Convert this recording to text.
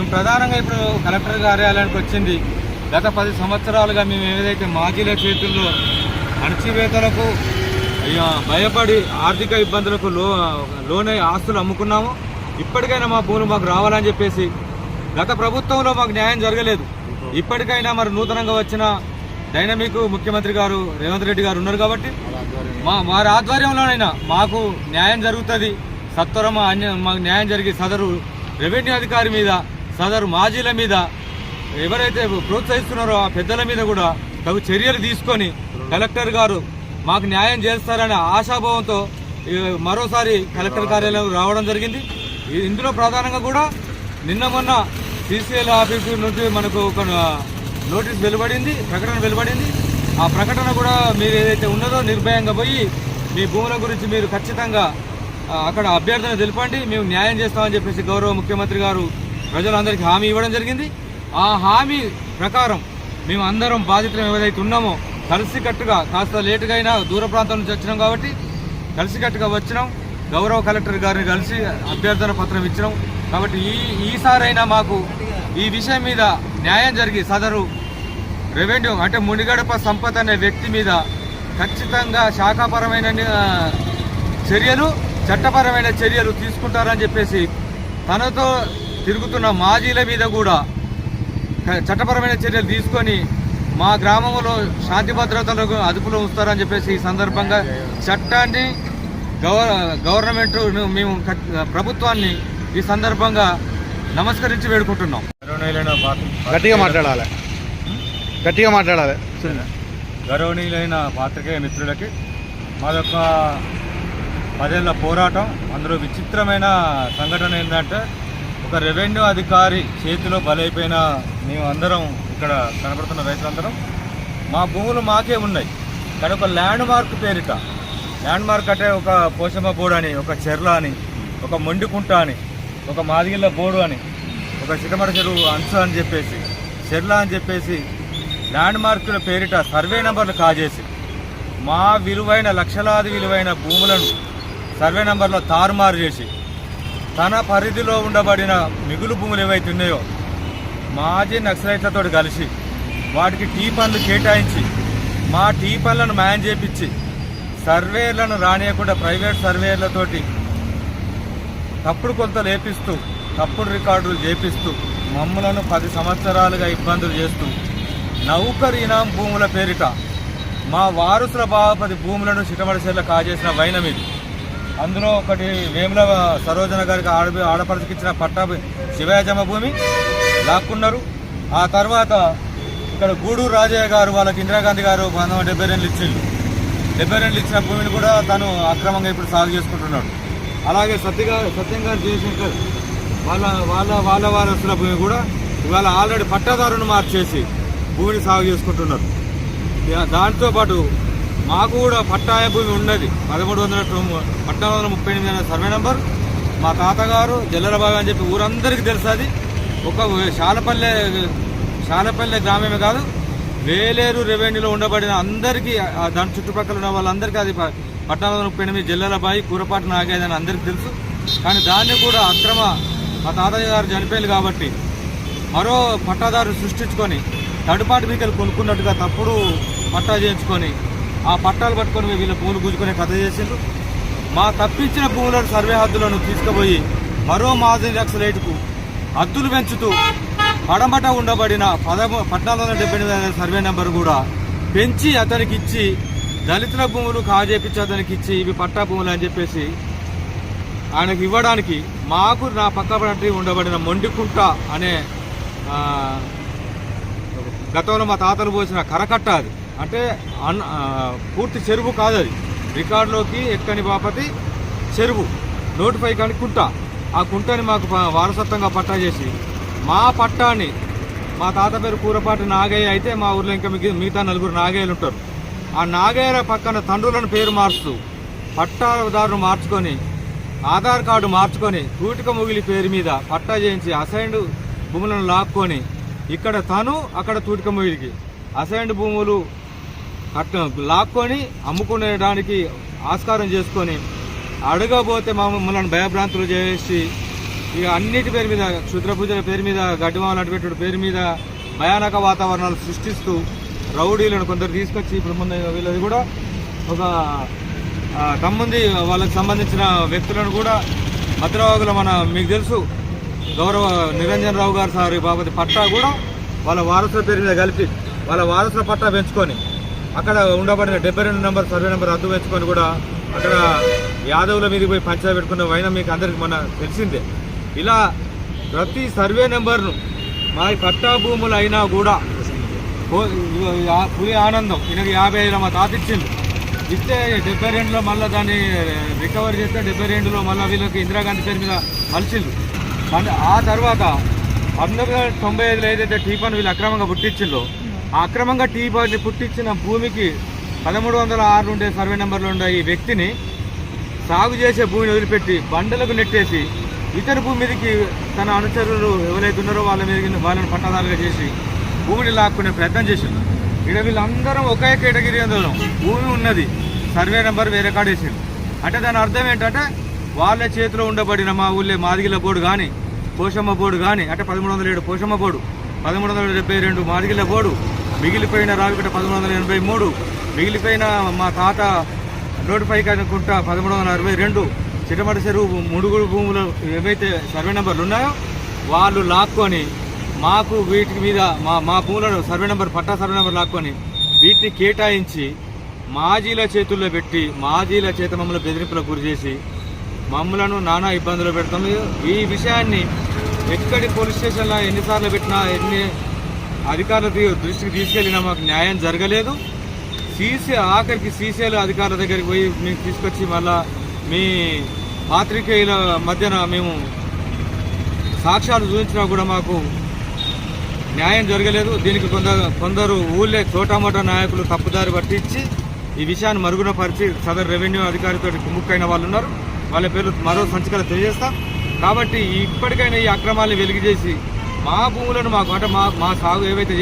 మేము ప్రధానంగా ఇప్పుడు కలెక్టర్ కార్యాలయానికి వచ్చింది. గత పది సంవత్సరాలుగా మేము ఏదైతే మాజీల చేతుల్లో అణచివేతలకు భయపడి ఆర్థిక ఇబ్బందులకు లో లోనై ఆస్తులు అమ్ముకున్నాము. ఇప్పటికైనా మా భూములు మాకు రావాలని చెప్పేసి గత ప్రభుత్వంలో మాకు న్యాయం జరగలేదు. ఇప్పటికైనా మరి నూతనంగా వచ్చిన డైనమిక్ ముఖ్యమంత్రి గారు రేవంత్ రెడ్డి గారు ఉన్నారు కాబట్టి మా వారి ఆధ్వర్యంలోనైనా మాకు న్యాయం జరుగుతుంది. సత్వరం మాకు న్యాయం జరిగి సదరు రెవెన్యూ అధికారి మీద సదరు మాజీల మీద ఎవరైతే ప్రోత్సహిస్తున్నారో ఆ పెద్దల మీద కూడా తగు చర్యలు తీసుకొని కలెక్టర్ గారు మాకు న్యాయం చేస్తారనే ఆశాభావంతో మరోసారి కలెక్టర్ కార్యాలయం రావడం జరిగింది. ఇందులో ప్రధానంగా కూడా నిన్న మొన్న సిసిఎల్ ఆఫీస్ నుంచి మనకు ఒక నోటీస్ వెలువడింది ప్రకటన వెలువడింది. ఆ ప్రకటన కూడా మీరు ఏదైతే ఉన్నదో నిర్భయంగా పోయి మీ భూముల గురించి మీరు ఖచ్చితంగా అక్కడ అభ్యర్థన తెలిపండి మేము న్యాయం చేస్తామని చెప్పేసి గౌరవ ముఖ్యమంత్రి గారు ప్రజలందరికీ హామీ ఇవ్వడం జరిగింది. ఆ హామీ ప్రకారం మేము అందరం బాధితులు ఏదైతే ఉన్నామో కలిసికట్టుగా కాస్త లేటుగా అయినా దూర ప్రాంతం నుంచి వచ్చినాం కాబట్టి కలిసికట్టుగా వచ్చినాం. గౌరవ కలెక్టర్ గారిని కలిసి అభ్యర్థన పత్రం ఇచ్చినాం. కాబట్టి ఈ ఈసారైనా మాకు ఈ విషయం మీద న్యాయం జరిగి సదరు రెవెన్యూ అంటే మునిగడప సంపత్ అనే వ్యక్తి మీద ఖచ్చితంగా శాఖాపరమైన చర్యలు చట్టపరమైన చర్యలు తీసుకుంటారని చెప్పేసి తనతో తిరుగుతున్న మాజీల మీద కూడా చట్టపరమైన చర్యలు తీసుకొని మా గ్రామంలో శాంతి భద్రతలకు అదుపులో ఉంచుతారని చెప్పేసి ఈ సందర్భంగా చట్టాన్ని గవర్ గవర్నమెంట్ మేము ప్రభుత్వాన్ని ఈ సందర్భంగా నమస్కరించి వేడుకుంటున్నాం. గట్టిగా మాట్లాడాలి. గట్టిగా మాట్లాడాలి. గౌరవనీయులైన పాత్రికేయ మిత్రులకి మాదొక పదేళ్ళ పోరాటం అందులో విచిత్రమైన సంఘటన ఏంటంటే ఒక రెవెన్యూ అధికారి చేతిలో బలైపోయిన మేము అందరం ఇక్కడ కనబడుతున్న రైతులందరం మా భూములు మాకే ఉన్నాయి. కానీ ఒక ల్యాండ్ మార్క్ పేరిట ల్యాండ్ మార్క్ అంటే ఒక పోషమ్మ బోర్డు అని ఒక చెర్ల అని ఒక మొండికుంట అని ఒక మాదిగిళ్ళ బోర్డు అని ఒక చిటమడ చెరువు అంశ అని చెప్పేసి చెర్ల అని చెప్పేసి ల్యాండ్ మార్కుల పేరిట సర్వే నెంబర్లు కాజేసి మా విలువైన లక్షలాది విలువైన భూములను సర్వే నెంబర్లో తారుమారు చేసి తన పరిధిలో ఉండబడిన మిగులు భూములు ఏవైతే ఉన్నాయో మాజీ నక్సలైట్లతో కలిసి వాటికి టీ పనులు కేటాయించి మా టీ పనులను మ్యాన్ చేపించి సర్వేలను రానియకుండా ప్రైవేట్ సర్వేలతోటి తప్పుడు కొంత లేపిస్తూ తప్పుడు రికార్డులు చేపిస్తూ మమ్మలను పది సంవత్సరాలుగా ఇబ్బందులు చేస్తూ నౌకర్ ఇనాం భూముల పేరిట మా వారసుల బాపతి భూములను చిటమడిసేలా కాజేసిన వైనం ఇది. అందులో ఒకటి వేముల సరోజన గారికి ఆడ ఆడపడికి ఇచ్చిన పట్టా శివయాజమ భూమి లాక్కున్నారు. ఆ తర్వాత ఇక్కడ గూడూరు రాజయ్య గారు వాళ్ళకి ఇందిరాగాంధీ గారు పంతొమ్మిది డెబ్బై రెండు ఇచ్చిండు. డెబ్బై రెండు ఇచ్చిన భూమిని కూడా తను అక్రమంగా ఇప్పుడు సాగు చేసుకుంటున్నాడు. అలాగే సత్యగా సత్యం గారు జయశంకర్ వాళ్ళ వాళ్ళ వాళ్ళ వారసుల భూమి కూడా ఇవాళ ఆల్రెడీ పట్టాదారుని మార్చేసి భూమిని సాగు చేసుకుంటున్నారు. దాంతోపాటు మాకు కూడా పట్టాయ భూమి ఉన్నది. పదమూడు వందల తొమ్మిది పద్నాలుగు వందల ముప్పై ఎనిమిది అనే సర్వే నెంబర్. మా తాతగారు జల్లరబాబు అని చెప్పి ఊరందరికీ తెలుసు ఒక శాలపల్లె శాలపల్లె గ్రామమే కాదు వేలేరు రెవెన్యూలో ఉండబడిన అందరికీ దాని చుట్టుపక్కల ఉన్న వాళ్ళందరికీ అది ప- పద్నాలుగు వందల ముప్పై ఎనిమిది జల్లలబాయి కూరపాటి నాగేది అని అందరికీ తెలుసు. కానీ దాన్ని కూడా అక్రమ మా తాతయ్య గారు చనిపోయింది కాబట్టి మరో పట్టాదారు సృష్టించుకొని తడుపాటి మీకలు కొనుక్కున్నట్టుగా తప్పుడు పట్టా చేయించుకొని ఆ పట్టాలు పట్టుకొని వీళ్ళ భూములు గుంజుకునే కథ చేసిండ్రు. మా తప్పించిన భూములను సర్వే హద్దులను తీసుకుపోయి మరో మాదిరి లక్ష రేటుకు హద్దులు పెంచుతూ పడమట ఉండబడిన పదమూ పద్నాలుగు వందల డెబ్బై ఎనిమిది అనే సర్వే నెంబర్ కూడా పెంచి అతనికి ఇచ్చి దళితుల భూములు కాజేపించి అతనికి ఇచ్చి ఇవి పట్టా భూములు అని చెప్పేసి ఆయనకు ఇవ్వడానికి మాకు నా పక్క ఉండబడిన మొండికుంట అనే గతంలో మా తాతలు పోసిన కరకట్ట అది. అంటే అన్ పూర్తి చెరువు కాదు అది రికార్డులోకి ఎక్కని బాపతి చెరువు. నోటిఫై కాని కుంట. ఆ కుంటని మాకు వారసత్వంగా పట్టా చేసి మా పట్టాన్ని మా తాత పేరు కూరపాటి నాగయ్య అయితే మా ఊర్లో ఇంకా మిగతా నలుగురు నాగయ్యలు ఉంటారు. ఆ నాగయ్యల పక్కన తండ్రులను పేరు మార్చుతూ పట్టాదారును మార్చుకొని ఆధార్ కార్డు మార్చుకొని తూటిక ముగిలి పేరు మీద పట్టా చేయించి అసైన్డ్ భూములను లాక్కొని ఇక్కడ తను అక్కడ తూటిక ముగిలికి. అసైన్డ్ భూములు అట్లా లాక్కొని అమ్ముకునేడానికి ఆస్కారం చేసుకొని అడగబోతే మమ్మల్ని భయభ్రాంతులు చేసి ఇక అన్నిటి పేరు మీద క్షుద్ర పూజల పేరు మీద గడ్డిమాలు నడిపెట్టుడు పేరు మీద భయానక వాతావరణాలు సృష్టిస్తూ రౌడీలను కొందరు తీసుకొచ్చి ఇప్పుడు ముందు వీళ్ళది కూడా ఒక తమ్ముంది వాళ్ళకి సంబంధించిన వ్యక్తులను కూడా భద్రవాగులు మన మీకు తెలుసు గౌరవ నిరంజన్ రావు గారు సార్ బాబతి పట్టా కూడా వాళ్ళ వారసుల పేరు మీద కలిపి వాళ్ళ వారసుల పట్టా పెంచుకొని అక్కడ ఉండబడిన డెబ్బై రెండు నెంబర్ సర్వే నెంబర్ రద్దు పెంచుకొని కూడా అక్కడ యాదవుల మీద పోయి పంచాయతీ పెట్టుకున్న వైన మీకు అందరికి మన తెలిసిందే. ఇలా ప్రతి సర్వే నెంబర్ను మా పట్టా భూములు అయినా కూడా పులి ఆనందం ఈయనకి యాభై ఐదులో మా తాత ఇచ్చింది ఇస్తే డెబ్బై రెండులో మళ్ళీ దాన్ని రికవర్ చేస్తే డెబ్బై రెండులో మళ్ళీ వీళ్ళకి ఇందిరాగాంధీ పేరు మీద మలిచిండు. ఆ తర్వాత పంతొమ్మిది వందల తొంభై ఐదులో ఏదైతే టీపాను వీళ్ళు అక్రమంగా పుట్టించిందో అక్రమంగా టీ పార్టీ పుట్టించిన భూమికి పదమూడు వందల ఆరు ఉండే సర్వే నెంబర్లు ఉండే ఈ వ్యక్తిని సాగు చేసే భూమిని వదిలిపెట్టి బండలకు నెట్టేసి ఇతర భూమి మీదకి తన అనుచరులు ఎవరైతే ఉన్నారో వాళ్ళ మీద వాళ్ళని పట్టాదారుగా చేసి భూమిని లాక్కునే ప్రయత్నం చేసిండు. ఇక్కడ వీళ్ళందరం ఒకే కేటగిరీ అందరం భూమి ఉన్నది. సర్వే నెంబర్ వేరే కాడేసిండు అంటే దాని అర్థం ఏంటంటే వాళ్ళ చేతిలో ఉండబడిన మా ఊళ్ళో మాదిగిల బోర్డు కానీ పోషమ్మ బోర్డు కానీ అంటే పదమూడు వందల ఏడు పోషమ్మ బోర్డు పదమూడు వందల డెబ్బై రెండు మాదిగిల బోర్డు మిగిలిపోయిన రావికట పదమూడు వందల ఎనభై మూడు మిగిలిపోయిన మా తాత నోటిఫై కనుకుంటా పదమూడు వందల అరవై రెండు చిటమడి చెరువు ముడుగుడు భూములు ఏవైతే సర్వే నెంబర్లు ఉన్నాయో వాళ్ళు లాక్కొని మాకు వీటి మీద మా మా భూములను survey number patta survey number లాక్కొని వీటిని కేటాయించి మాజీల చేతుల్లో పెట్టి మాజీల చేత మమ్మల్ని బెదిరింపులకు గురి చేసి మమ్మలను నానా ఇబ్బందులు పెడతాం ఈ విషయాన్ని ఎక్కడి పోలీస్ స్టేషన్లో ఎన్నిసార్లు పెట్టినా ఎన్ని అధికారుల దృష్టికి తీసుకెళ్ళినా మాకు న్యాయం జరగలేదు. సీసీ ఆఖరికి సీసీఎల్ అధికారుల దగ్గరికి పోయి మేము తీసుకొచ్చి మళ్ళా మీ పాత్రికేయుల మధ్యన మేము సాక్ష్యాలు చూపించినా కూడా మాకు న్యాయం జరగలేదు. దీనికి కొందరు కొందరు ఊళ్ళే చోటామోటా నాయకులు తప్పుదారి పట్టించి ఈ విషయాన్ని మరుగున పరిచి సదర్ రెవెన్యూ అధికారితో ముక్కైన వాళ్ళు ఉన్నారు. వాళ్ళ పేర్లు మరో సంచికలు తెలియజేస్తాం. కాబట్టి ఇప్పటికైనా ఈ అక్రమాలను వెలిగి చేసి మా భూములను మాకు అంటే మా మా సాగు ఏవైతే